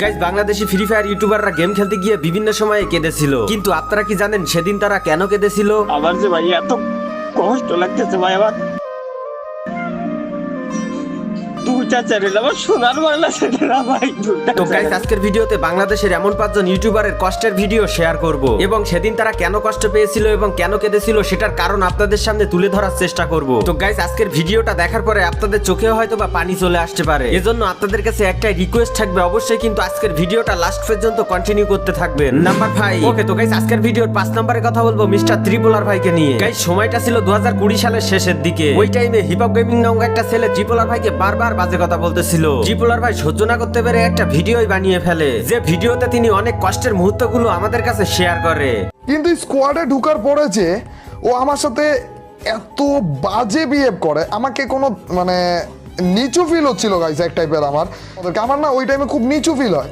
Guys Bangladeshi free fire ইউটিউবাররা game খেলতে গিয়ে বিভিন্ন সময়ে কেঁদেছিল। কিন্তু আপনারা কি জানেন সেদিন তারা কেন কেঁদেছিল? আমার যে ভাই, এত কষ্ট লাগতেছে ভাই আমার। দুটা তুলে ধরার চেষ্টা করব। দেখার পরে আপনাদের চোখেও হয়তো বা পানি চলে আসতে পারে। এজন্য আপনাদের কাছে একটাই রিকোয়েস্ট থাকবে, অবশ্যই কিন্তু আজকের ভিডিওটা লাস্ট পর্যন্ত কন্টিনিউ করতে থাকবেন। নাম্বার ফাইভ ওকে তো গাইস আজকের ভিডিওর পাঁচ নম্বরে কথা বলব মিস্টার ত্রিপোলার ভাইকে নিয়ে। গাইস সময়টা ছিল দু হাজার কুড়ি সালের শেষের দিকে। ওই টাইমে হিপহপ গেমিং নামক একটা ছেলে ত্রিপোলার ভাইকে বারবার বাজে কথা বলতেছিল। জিপুলার ভাই সহ্য না করতে পেরে একটা ভিডিওই বানিয়ে ফেলে। যে ভিডিওতে তিনি অনেক কষ্টের মুহূর্তগুলো আমাদের কাছে শেয়ার করে। কিন্তু স্কোয়াডে ঢুকার পরে যে ও আমার সাথে এত বাজে বিহেভ করে আমাকে কোনো মানে নিচু ফিল হচ্ছিল গাইস এক টাইপের আমার। আমার না ওই টাইমে খুব নিচু ফিল হয়।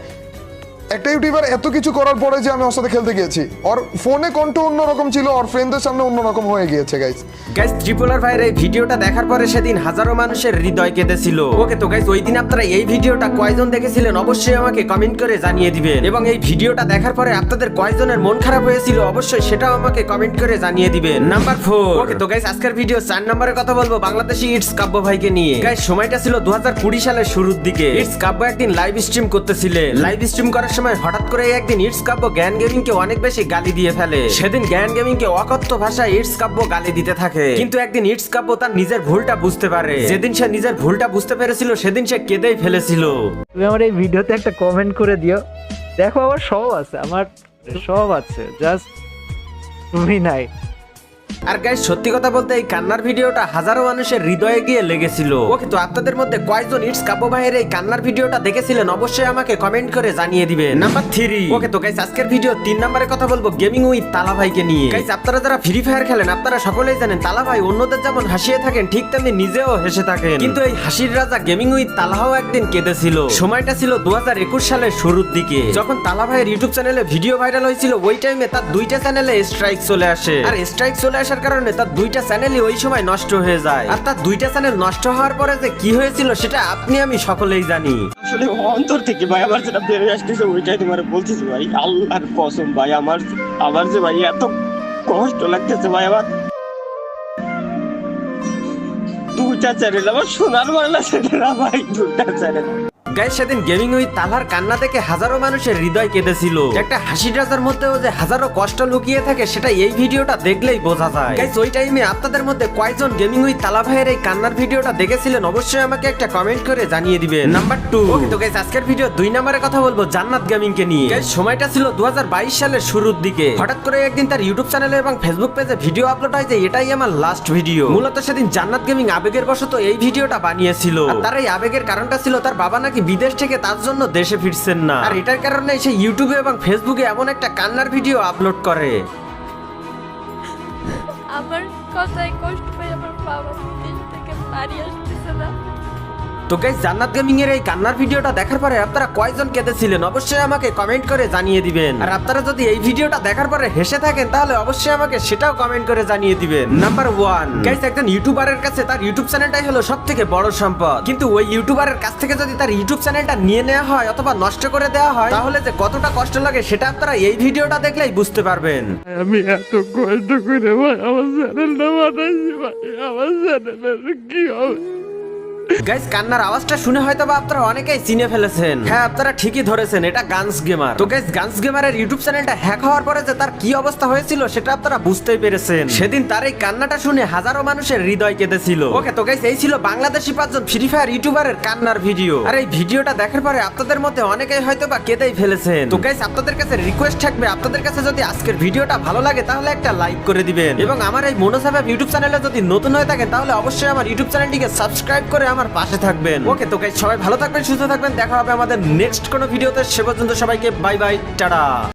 একটা ইউটিউবার এত কিছু করার পরে যে আমি ওর সাথে খেলতে গিয়েছি। ওর ফোনে কণ্ঠ অন্যরকম ছিল, ওর ফ্রেন্ডদের সামনে অন্যরকম হয়ে গিয়েছে গাইস গাইস ত্রিপোলার ভাইয়ের এই ভিডিওটা দেখার পরে সেদিন হাজারো মানুষের হৃদয় কেঁদেছিল। ওকে তো গাইস ওই দিন আপনারা এই ভিডিওটা কয়জন দেখেছিলেন অবশ্যই আমাকে কমেন্ট করে জানিয়ে দিবেন। এবং এই ভিডিওটা দেখার পরে আপনাদের কয়জনের মন খারাপ হয়েছিল অবশ্যই সেটাও আমাকে কমেন্ট করে জানিয়ে দিবেন। নাম্বার ফোর ওকে তো গাইস আজকের ভিডিও চার নম্বরে কথা বলব, বাংলাদেশি ইটস কাব্য ভাইকে নিয়ে। গাইস সময়টা ছিল দু হাজার কুড়ি সালের শুরুর দিকে। ইটস কাব্য একদিন লাইভ স্ট্রিম করতেছিলেন। লাইভ স্ট্রিম করার সময় হঠাৎ করে একদিন ইটস কাব্য জ্ঞান গেমিং কে অনেক বেশি গালি দিয়ে ফেলে। সেদিন জ্ঞান গেমিং কে অকথ্য ভাষায় ইটস কাব্য গালি দিতে থাকে। কিন্তু একদিন ইটস কাব্য তার নিজের ভুলটা বুঝতে পারে। যেদিন সে নিজের ভুলটা বুঝতে পেরেছিল, সেদিন সে কেঁদেই ফেলেছিল। তুমি আমার এই ভিডিওতে একটা কমেন্ট করে দিও। দেখো, আমার সব আছে, আমার সব আছে। জাস্ট তুমি নাই। আর গাইস সত্যি কথা বলতে এই কান্নার ভিডিওটা হাজারো মানুষের হৃদয়ে গিয়ে লেগেছিল। ওকে তো আপনাদের মধ্যে কয়জন ইটস কাব্য ভাইয়ের এই কান্নার ভিডিওটা দেখেছিলেন অবশ্যই আমাকে কমেন্ট করে জানিয়ে দিবেন। নাম্বার থ্রি ওকে তো গাইস আজকের ভিডিও তিন নম্বরে কথা বলব গেমিং উইথ তালা ভাইকে নিয়ে। গাইস আপনারা যারা ফ্রি ফায়ার খেলেন আপনারা সকলেই জানেন তালা ভাই অন্যদের যেমন হাসিয়ে থাকেন ঠিক তেমনি নিজেও হেসে থাকেন। কিন্তু এই হাসির রাজা গেমিং উইথ তালাও একদিন কেঁদেছিল। সময়টা ছিল দু হাজার একুশ সালের শুরুর দিকে। যখন তালা ভাইয়ের ইউটিউব চ্যানেলে ভিডিও ভাইরাল হয়েছিল ওই টাইমে তার দুইটা চ্যানেলে স্ট্রাইক চলে আসে। আর স্ট্রাইক চলে আসার কারণে তার দুইটা চ্যানেলই ওই সময় নষ্ট হয়ে যায়। আর তার দুইটা চ্যানেল নষ্ট হওয়ার পরে যে কি হয়েছিল সেটা আপনি আমি সকলেই জানি। আসলে অন্তর থেকে ভাই, আমার যেটা বেরোয় আসতেছে, ওইটাই তোমার বলতেছি ভাই। আল্লাহর কসম ভাই, আমার আমার যে ভাই, এত কষ্ট লাগতেছে ভাই, আমার দুটা চ্যানেল, আমার সোনার বাংলা চ্যানেল ভাই দুটা চ্যানেল। গাই সেদিন গেমিং উইথ তালার কান্না দেখে হাজারো মানুষের হৃদয় কেঁদেছিল। একটা হাসি রাজার মধ্যেও যে হাজারো কষ্ট লুকিয়ে থাকে সেটা এই ভিডিওটা দেখলেই বোঝা যায়। গাইস ওই টাইমে আপনাদের মধ্যে কয়জন গেমিং উইথ তালা ভাইয়ের এই কান্নার ভিডিওটা দেখেছিলেন অবশ্যই আমাকে একটা কমেন্ট করে জানিয়ে দিবেন। নাম্বার টু ওকে তো গাইস আজকের ভিডিও দুই নম্বরে কথা বলব জান্নাত গেমিং কে নিয়ে। গাইস সময়টা ছিল দু হাজার বাইশ সালের শুরুর দিকে। হঠাৎ করে একদিন তার ইউটিউব চ্যানেলে এবং ফেসবুক পেজে ভিডিও আপলোড হয় যে এটাই আমার লাস্ট ভিডিও মূলত সেদিন জান্নাত গেমিং আবেগের বশত এই ভিডিওটা বানিয়েছিল। আর তার এই আবেগের কারণটা ছিল তার বাবা নাকি বিদেশ থেকে তার জন্য দেশে ফিরছেন না। আর এটার কারণে সে ইউটিউবে এবং ফেসবুকে এমন একটা কান্নার ভিডিও আপলোড করে। আমার কথায় কষ্ট পাই আমার বাবা বিদেশ থেকে বাড়ি আসতেছে না। তো গাইস জান্নাত গেমিং এর এই কান্নার ভিডিওটা দেখার পরে আপনারা কয়জন কেঁদেছিলেন? অবশ্যই আমাকে কমেন্ট করে জানিয়ে দিবেন। আর আপনারা যদি এই ভিডিওটা দেখার পরে হেসে থাকেন, তাহলে অবশ্যই আমাকে সেটাও কমেন্ট করে জানিয়ে দিবেন। নাম্বার ওয়ান গাইস একজন ইউটিউবারের কাছে তার ইউটিউব চ্যানেলটাই হলো সব থেকে বড় সম্পদ। কিন্তু ওই ইউটিউবারের কাছ থেকে যদি তার ইউটিউব চ্যানেলটা নিয়ে নেওয়া হয় অথবা নষ্ট করে দেওয়া হয়, তাহলে যে কতটা কষ্ট লাগে সেটা আপনারা এই ভিডিওটা দেখলেই বুঝতে পারবেন। আমি এত কষ্ট করে আমার চ্যানেলটা বানাইছি আমার চ্যানেলের কি হবে? গাইস কান্নার আওয়াজটা শুনে হয়তো বা আপনারা অনেকেই চিনে ফেলেছেন। হ্যাঁ আপনারা ঠিকই ধরেছেন এটা গানস গেমার। তো গাইস গানস গেমারের ইউটিউব চ্যানেলটা হ্যাক হওয়ার পরে যে তার কি অবস্থা হয়েছিল সেটা আপনারা বুঝতেই পেরেছেন। সেদিন তার এই কান্নাটা শুনে হাজারো মানুষের হৃদয় কেঁদেছিল। ওকে তো গাইস এই ছিল বাংলাদেশি পাঁচজন ফ্রি ফায়ার ইউটিউবারের কান্নার ভিডিও আর এই ভিডিওটা দেখার পরে আপনাদের মধ্যে অনেকেই হয়তো বা কেঁদেই ফেলেছেন। তো গাইস আপনাদের কাছে রিকোয়েস্ট থাকবে আপনাদের কাছে যদি আজকের ভিডিওটা ভালো লাগে তাহলে একটা লাইক করে দিবেন। এবং আমার এই মনোসাহেব ইউটিউব চ্যানেলে যদি নতুন হয়ে থাকেন তাহলে অবশ্যই আমার ইউটিউব চ্যানেলটিকে সাবস্ক্রাইব করে আমার পাশে থাকবেন। ওকে, তো সবাই ভালো থাকবেন, সুস্থ থাকবেন, দেখা হবে আমাদের নেক্সট কোনো ভিডিওতে সে পর্যন্ত সবাইকে বাই বাই টাটা।